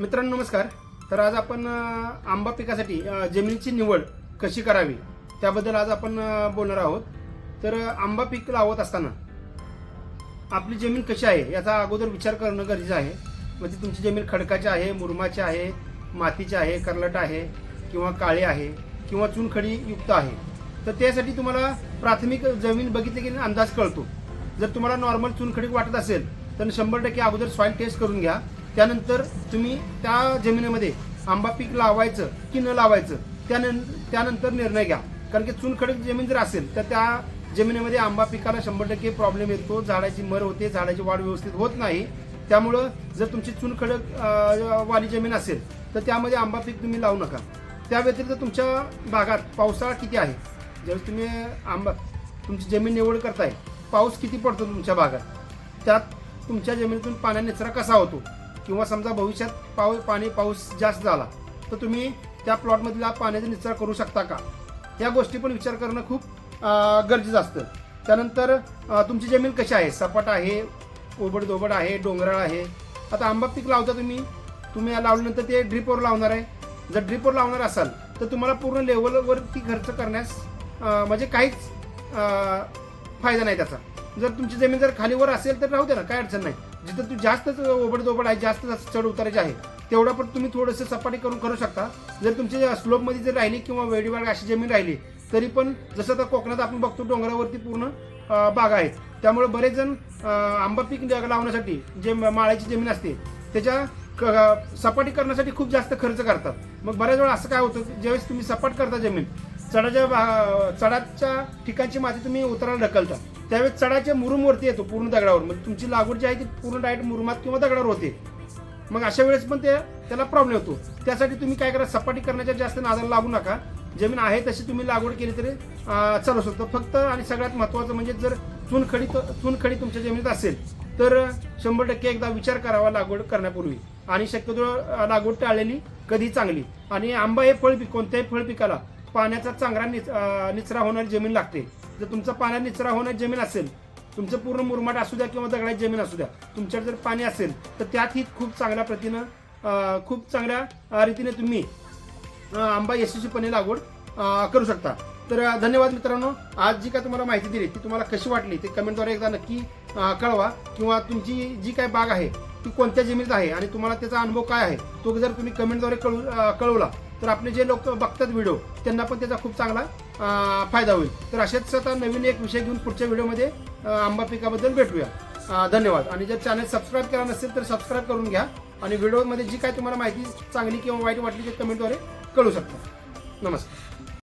मित्रांनो नमस्कार. तर आज आपण आंबा पिकासाठी जमिनीची निवड कशी करावी त्याबद्दल आज आपण बोलणार आहोत. तर आंबा पीक लावत असताना आपली जमीन कशी आहे याचा अगोदर विचार करणं गरजेचं आहे. म्हणजे तुमची जमीन खडकाची आहे मुरमाची आहे मातीची आहे करलट आहे किंवा काळे आहे किंवा चुनखडी युक्त आहे. तर त्यासाठी तुम्हाला प्राथमिक जमीन बघितली की अंदाज कळतो. जर तुम्हाला नॉर्मल चुनखडी वाटत असेल तर शंभर टक्के अगोदर सॉईल टेस्ट करून घ्या. त्यानंतर तुम्ही त्या जमिनीमध्ये आंबा पीक लावायचं की न लावायचं त्यानं त्यानंतर निर्णय घ्या. कारण की चुनखडक जमीन जर असेल तर त्या जमिनीमध्ये आंबा पिकाला शंभर टक्के प्रॉब्लेम येतो झाडाची मर होते झाडाची वाढ व्यवस्थित होत नाही. त्यामुळं जर तुमची चुनखडक वाली जमीन असेल तर त्यामध्ये आंबा पीक तुम्ही लावू नका. त्या व्यतिरिक्त तुमच्या भागात पावसाळा किती आहे? ज्यावेळेस तुम्ही आंबा तुमची जमीन निवड करताय पाऊस किती पडतो तुमच्या भागात? त्यात तुमच्या जमिनीतून पाण्या निचरा कसा होतो? किंवा समजा भविष्यात पाऊ पाणी पाऊस जास्त झाला तर तुम्ही त्या प्लॉटमधला पाण्याचा निचरा करू शकता का? या गोष्टी पण विचार करणं खूप गरजेचं असतं. त्यानंतर तुमची जमीन कशी आहे? सपाट आहे ओबड दोबड आहे डोंगराळ आहे. आता आंबा पीक लावता तुम्ही तुम्ही लावल्यानंतर ते ड्रिपवर लावणार आहे. जर ड्रिपवर लावणार असाल तर तुम्हाला पूर्ण लेवलवरती खर्च करण्यास म्हणजे काहीच फायदा नाही त्याचा. जर तुमची जमीन जर खालीवर असेल तर राहू दे ना काय अडचण नाही. जिथं तू जास्तच ओबड दोबड आहे जास्त चढ उतारायचे आहे तेवढा पण तुम्ही थोडंसं सपाटी करून करू शकता. जर तुमच्या स्लोपमध्ये जर राहिली किंवा वेडीवाड अशी जमीन राहिली तरी पण जसं आता कोकणात आपण बघतो डोंगरावरती पूर्ण बाग आहे. आहेत त्यामुळे बरेच जण आंबा पीक लावण्यासाठी जे माळ्याची जमीन असते त्याच्या क- सपाटी करण्यासाठी खूप जास्त खर्च करतात. मग बऱ्याच वेळा असं काय होतं ज्यावेळेस तुम्ही सपाट करता जमीन चढाच्या चढाच्या ठिकाणची माती तुम्ही उतरायला ढकलता. त्यावेळेस चढाच्या मुरुमवरती येतो पूर्ण दगडावर. म्हणजे तुमची लागवड जी आहे ती पूर्ण डायरेक्ट मुरुमात किंवा दगडावर होते. मग अशा वेळेस पण ते त्याला प्रॉब्लेम होतो त्यासाठी तुम्ही काय करा सपाटी करण्याच्या जास्त नादाला लागू नका. जमीन आहे तशी तुम्ही लागवड केली तरी चालू शकतो. फक्त आणि सगळ्यात महत्त्वाचं म्हणजे जर चुनखडी चुनखडी तुमच्या जमिनीत असेल तर शंभर टक्के एकदा विचार करावा लागवड करण्यापूर्वी. आणि शक्यतो लागवड टाळलेली कधी चांगली. आणि आंबा हे फळ पिक कोणत्याही फळ पिकाला पाण्याचा चांगला निच निचरा होणारी जमीन लागते. जर तुमचा पाण्यात निचरा होणारी जमीन असेल तुमचं पूर्ण मुरमाट असू द्या किंवा दगडाची जमीन असू द्या तुमच्याकडे जर पाणी असेल तर त्यातही खूप चांगल्या प्रतीनं खूप चांगल्या रीतीने तुम्ही आंबा यशस्वीपणे लागवड करू शकता. तर धन्यवाद मित्रांनो. आज जी काय तुम्हाला माहिती दिली ती तुम्हाला कशी वाटली ते कमेंटद्वारे एकदा नक्की कळवा. किंवा तुमची जी काय बाग आहे ती कोणत्या जमिनीत आहे आणि तुम्हाला त्याचा अनुभव काय आहे तो जर तुम्ही कमेंटद्वारे कळू कळवला तर आपले जे लोक बघतात व्हिडिओ त्यांना पण त्याचा खूप चांगला फायदा होईल. तर असेच आता नवीन एक विषय घेऊन पुढच्या व्हिडिओमध्ये आंबा पिकाबद्दल भेटूया. धन्यवाद. आणि जर चॅनल सबस्क्राईब केला नसेल तर सबस्क्राईब करून घ्या. आणि व्हिडिओमध्ये जी काय तुम्हाला माहिती चांगली किंवा वाईट वाटली ते कमेंटद्वारे कळू शकता. नमस्कार.